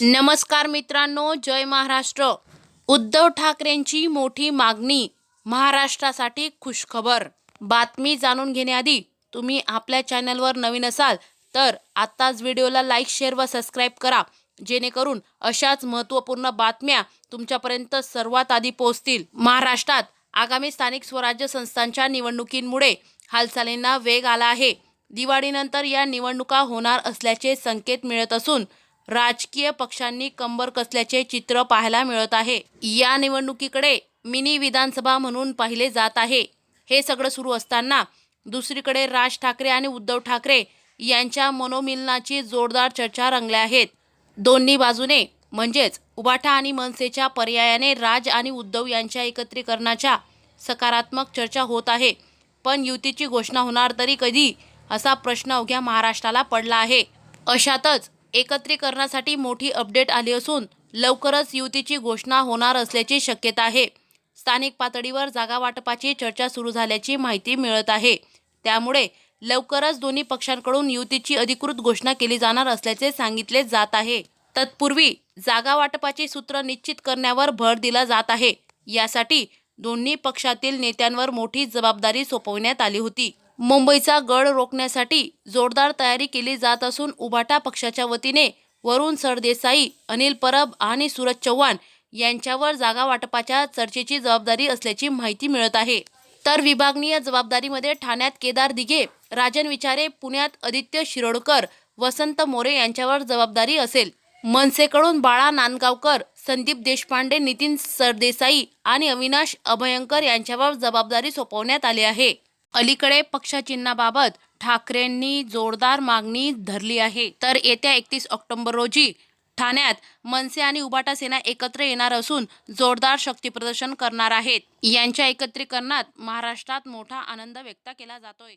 नमस्कार मित्रांनो जय महाराष्ट्र. उद्धव ठाकरेंची मोठी मागणी महाराष्ट्रासाठी खुशखबर. बातमी जाणून घेण्याआधी तुम्ही आपल्या चॅनलवर नवीन असाल तर आत्ताच व्हिडिओला लाईक शेअर व सबस्क्राईब करा. जेणेकरून अशाच महत्त्वपूर्ण बातम्या तुमच्यापर्यंत सर्वात आधी पोहोचतील. महाराष्ट्रात आगामी स्थानिक स्वराज्य संस्थांच्या निवडणुकींमुळे हालचालींना वेग आला आहे. दिवाळीनंतर या निवडणुका होणार असल्याचे संकेत मिळत असून राजकीय पक्षांनी कंबर कसल्याचे चित्र पाहायला मिळत आहे. या निवडणुकीकडे मिनी विधानसभा म्हणून पाहिले जात आहे. हे सगळं सुरू असताना दुसरीकडे राज ठाकरे आणि उद्धव ठाकरे यांच्या मनोमिलनाची जोरदार चर्चा रंगल्या आहेत. दोन्ही बाजूने म्हणजेच उबाठा आणि मनसेच्या पर्यायाने राज आणि उद्धव यांच्या एकत्रीकरणाच्या सकारात्मक चर्चा होत आहे. पण युतीची घोषणा होणार तरी कधी असा प्रश्न अवघ्या महाराष्ट्राला पडला आहे. अशातच एकत्रीकरणासाठी मोठी अपडेट आली असून लवकरच युतीची घोषणा होणार असल्याची शक्यता आहे. स्थानिक पातळीवर जागा वाटपाची चर्चा सुरू झाल्याची माहिती मिळत आहे. त्यामुळे लवकरच दोन्ही पक्षांकडून युतीची अधिकृत घोषणा केली जाणार असल्याचे सांगितले जात आहे. तत्पूर्वी जागा वाटपाची सूत्र निश्चित करण्यावर भर दिला जात आहे. यासाठी दोन्ही पक्षातील नेत्यांवर मोठी जबाबदारी सोपवण्यात आली होती. मुंबईचा गड रोखण्यासाठी जोरदार तयारी केली जात असून उभाटा पक्षाच्या वतीने वरुण सरदेसाई अनिल परब आणि सूरज चव्हाण यांच्यावर जागा वाटपाच्या चर्चेची जबाबदारी असल्याची माहिती मिळत आहे. तर विभागनीय जबाबदारीमध्ये ठाण्यात केदार दिघे राजन विचारे पुण्यात आदित्य शिरोडकर वसंत मोरे यांच्यावर जबाबदारी असेल. मनसेकडून बाळा नांदगावकर संदीप देशपांडे नितीन सरदेसाई आणि अविनाश अभयंकर यांच्यावर जबाबदारी सोपवण्यात आली आहे. अलीकडे पक्षचिन्हाबाबत ठाकरेंनी जोरदार मागणी धरली आहे. तर येत्या एकतीस ऑक्टोबर रोजी ठाण्यात मनसे आणि उबाटा सेना एकत्र येणार असून जोरदार शक्तीप्रदर्शन करणार आहेत. यांच्या एकत्रीकरणात महाराष्ट्रात मोठा आनंद व्यक्त केला जातोय.